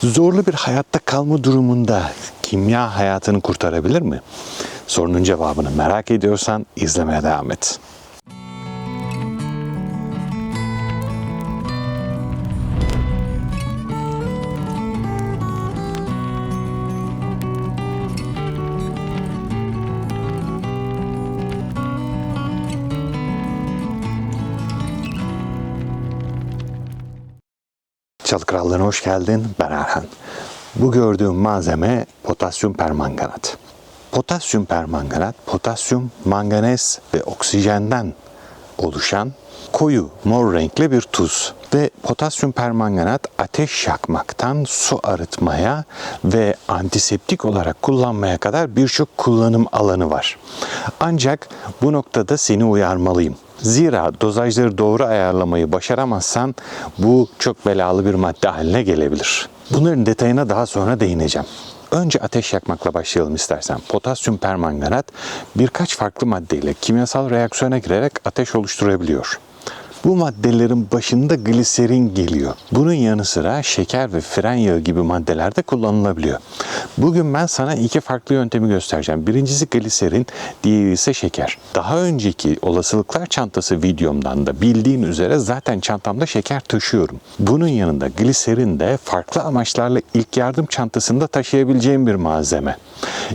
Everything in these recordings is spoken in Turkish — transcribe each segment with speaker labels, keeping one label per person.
Speaker 1: Zorlu bir hayatta kalma durumunda kimya hayatını kurtarabilir mi? Sorunun cevabını merak ediyorsan izlemeye devam et. Çalı Krallığı'na hoş geldin. Ben Erhan. Bu gördüğüm malzeme potasyum permanganat. Potasyum permanganat, potasyum, manganez ve oksijenden oluşan koyu mor renkli bir tuz ve potasyum permanganat ateş yakmaktan su arıtmaya ve antiseptik olarak kullanmaya kadar birçok kullanım alanı var. Ancak bu noktada seni uyarmalıyım. Zira dozajları doğru ayarlamayı başaramazsan bu çok belalı bir madde haline gelebilir. Bunların detayına daha sonra değineceğim. Önce ateş yakmakla başlayalım istersen. Potasyum permanganat birkaç farklı maddeyle kimyasal reaksiyona girerek ateş oluşturabiliyor. Bu maddelerin başında gliserin geliyor. Bunun yanı sıra şeker ve fren yağı gibi maddeler de kullanılabiliyor. Bugün ben sana iki farklı yöntemi göstereceğim. Birincisi gliserin, diğeri ise şeker. Daha önceki olasılıklar çantası videomdan da bildiğin üzere zaten çantamda şeker taşıyorum. Bunun yanında gliserin de farklı amaçlarla ilk yardım çantasında taşıyabileceğim bir malzeme.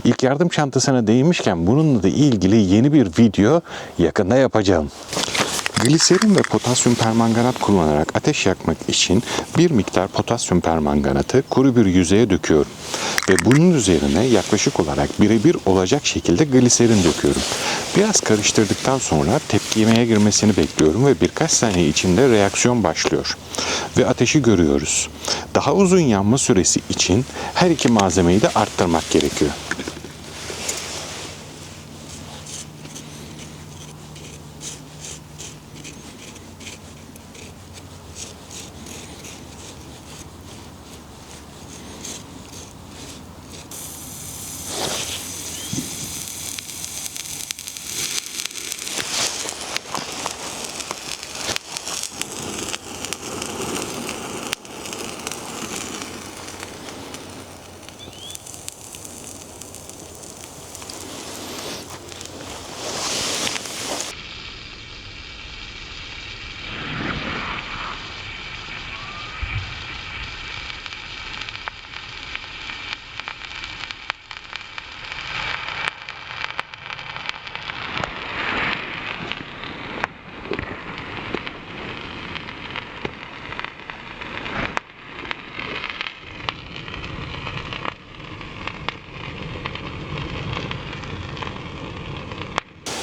Speaker 1: İlk yardım çantasına değinmişken bununla da ilgili yeni bir video yakında yapacağım. Gliserin ve potasyum permanganat kullanarak ateş yakmak için bir miktar potasyum permanganatı kuru bir yüzeye döküyorum. Ve bunun üzerine yaklaşık olarak birebir olacak şekilde gliserin döküyorum. Biraz karıştırdıktan sonra tepkimeye girmesini bekliyorum ve birkaç saniye içinde reaksiyon başlıyor. Ve ateşi görüyoruz. Daha uzun yanma süresi için her iki malzemeyi de arttırmak gerekiyor.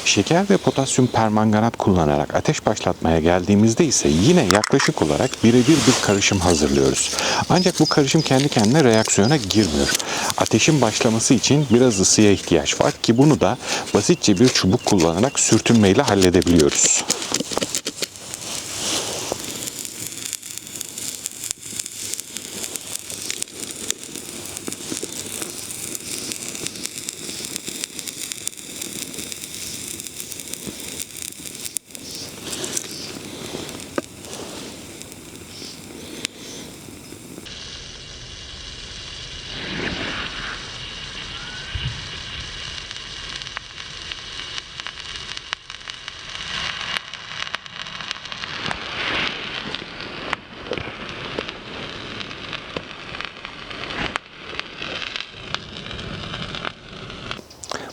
Speaker 1: Şeker ve potasyum permanganat kullanarak ateş başlatmaya geldiğimizde ise yine yaklaşık olarak birebir bir karışım hazırlıyoruz. Ancak bu karışım kendi kendine reaksiyona girmiyor. Ateşin başlaması için biraz ısıya ihtiyaç var ki bunu da basitçe bir çubuk kullanarak sürtünmeyle halledebiliyoruz.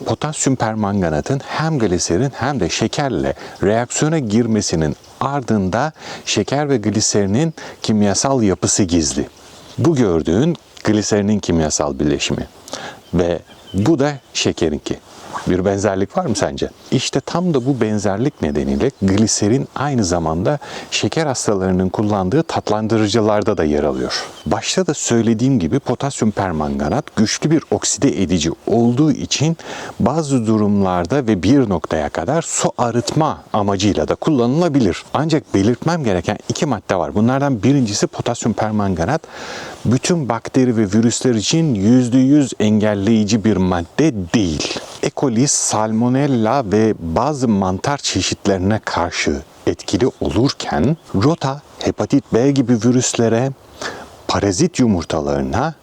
Speaker 1: Potasyum permanganatın hem gliserin hem de şekerle reaksiyona girmesinin ardında şeker ve gliserinin kimyasal yapısı gizli. Bu gördüğün gliserinin kimyasal birleşimi ve bu da şekerinki. Bir benzerlik var mı sence? İşte tam da bu benzerlik nedeniyle gliserin aynı zamanda şeker hastalarının kullandığı tatlandırıcılarda da yer alıyor. Başta da söylediğim gibi potasyum permanganat güçlü bir okside edici olduğu için bazı durumlarda ve bir noktaya kadar su arıtma amacıyla da kullanılabilir. Ancak belirtmem gereken iki madde var. Bunlardan birincisi potasyum permanganat bütün bakteri ve virüsler için %100 engelleyici bir madde değil. E. salmonella ve bazı mantar çeşitlerine karşı etkili olurken rota, hepatit B gibi virüslere, parazit yumurtalarına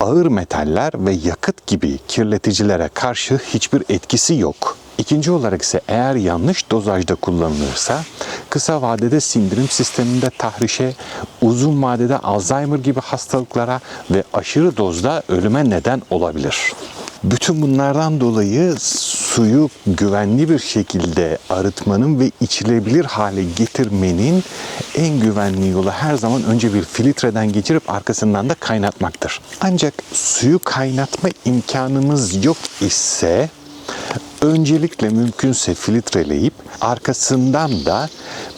Speaker 1: ağır metaller ve yakıt gibi kirleticilere karşı hiçbir etkisi yok. İkinci olarak ise eğer yanlış dozajda kullanılırsa kısa vadede sindirim sisteminde tahrişe, uzun vadede Alzheimer gibi hastalıklara ve aşırı dozda ölüme neden olabilir. Bütün bunlardan dolayı suyu güvenli bir şekilde arıtmanın ve içilebilir hale getirmenin en güvenli yolu her zaman önce bir filtreden geçirip arkasından da kaynatmaktır. Ancak suyu kaynatma imkanımız yok ise öncelikle mümkünse filtreleyip arkasından da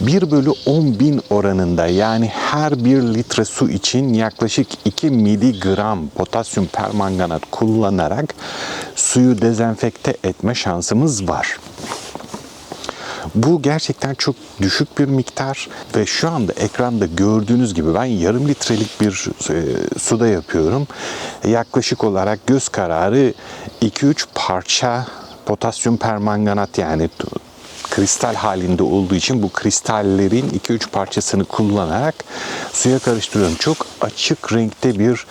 Speaker 1: 1 bölü 10 bin oranında yani her 1 litre su için yaklaşık 2 miligram potasyum permanganat kullanarak suyu dezenfekte etme şansımız var. Bu gerçekten çok düşük bir miktar ve şu anda ekranda gördüğünüz gibi ben yarım litrelik bir e, suda yapıyorum. Yaklaşık olarak göz kararı 2-3 parça potasyum permanganat yani kristal halinde olduğu için bu kristallerin 2-3 parçasını kullanarak suya karıştırıyorum. Çok açık renkte bir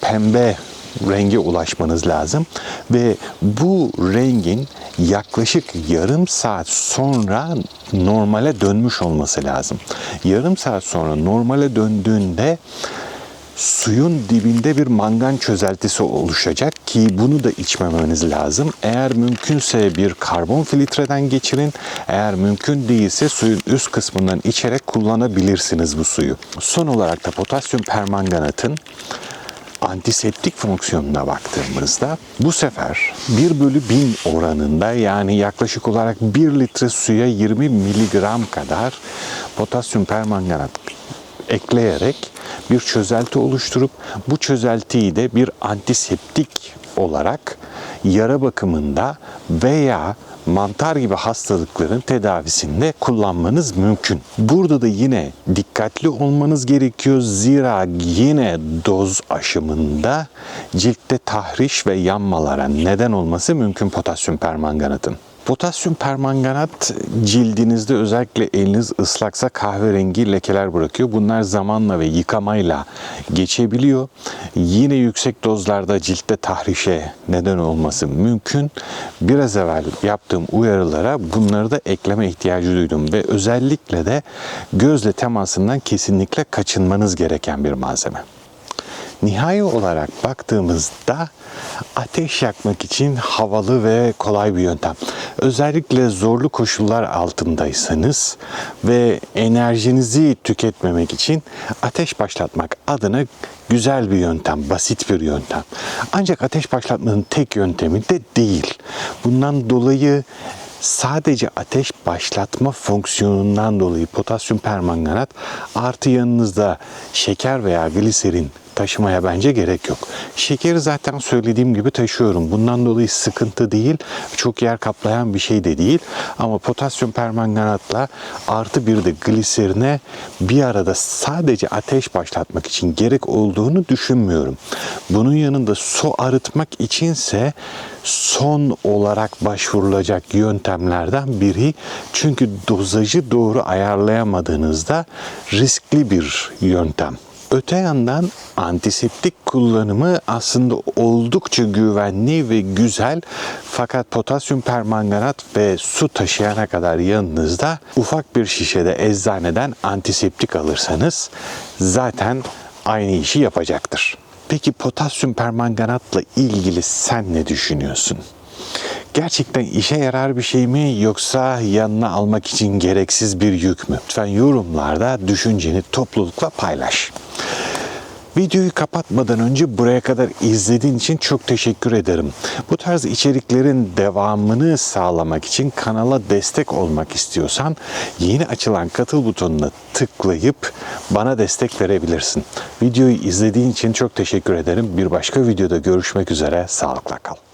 Speaker 1: pembe renge ulaşmanız lazım ve bu rengin yaklaşık yarım saat sonra normale dönmüş olması lazım. Yarım saat sonra normale döndüğünde suyun dibinde bir mangan çözeltisi oluşacak ki bunu da içmemeniz lazım. Eğer mümkünse bir karbon filtreden geçirin. Eğer mümkün değilse suyun üst kısmından içerek kullanabilirsiniz bu suyu. Son olarak da potasyum permanganatın antiseptik fonksiyonuna baktığımızda bu sefer 1 bölü 1000 oranında yani yaklaşık olarak 1 litre suya 20 miligram kadar potasyum permanganat ekleyerek bir çözelti oluşturup bu çözeltiyi de bir antiseptik olarak yara bakımında veya mantar gibi hastalıkların tedavisinde kullanmanız mümkün. Burada da yine dikkatli olmanız gerekiyor. Zira yine doz aşımında ciltte tahriş ve yanmalara neden olması mümkün potasyum permanganatın. Potasyum permanganat cildinizde özellikle eliniz ıslaksa kahverengi lekeler bırakıyor. Bunlar zamanla ve yıkamayla geçebiliyor. Yine yüksek dozlarda ciltte tahrişe neden olması mümkün. Biraz evvel yaptığım uyarılara bunları da ekleme ihtiyacı duydum ve özellikle de gözle temasından kesinlikle kaçınmanız gereken bir malzeme. Nihai olarak baktığımızda ateş yakmak için havalı ve kolay bir yöntem. Özellikle zorlu koşullar altındaysanız ve enerjinizi tüketmemek için ateş başlatmak adına güzel bir yöntem, basit bir yöntem. Ancak ateş başlatmanın tek yöntemi de değil. Bundan dolayı sadece ateş başlatma fonksiyonundan dolayı potasyum permanganat artı yanınızda şeker veya gliserin taşımaya bence gerek yok. Şekeri zaten söylediğim gibi taşıyorum. Bundan dolayı sıkıntı değil. Çok yer kaplayan bir şey de değil. Ama potasyum permanganatla artı bir de gliserine bir arada sadece ateş başlatmak için gerek olduğunu düşünmüyorum. Bunun yanında su arıtmak içinse son olarak başvurulacak yöntemlerden biri. Çünkü dozajı doğru ayarlayamadığınızda riskli bir yöntem. Öte yandan antiseptik kullanımı aslında oldukça güvenli ve güzel fakat potasyum permanganat ve su taşıyana kadar yanınızda ufak bir şişede eczaneden antiseptik alırsanız zaten aynı işi yapacaktır. Peki potasyum permanganatla ilgili sen ne düşünüyorsun? Gerçekten işe yarar bir şey mi yoksa yanına almak için gereksiz bir yük mü? Lütfen yorumlarda düşünceni toplulukla paylaş. Videoyu kapatmadan önce buraya kadar izlediğin için çok teşekkür ederim. Bu tarz içeriklerin devamını sağlamak için kanala destek olmak istiyorsan yeni açılan katıl butonuna tıklayıp bana destek verebilirsin. Videoyu izlediğin için çok teşekkür ederim. Bir başka videoda görüşmek üzere. Sağlıkla kal.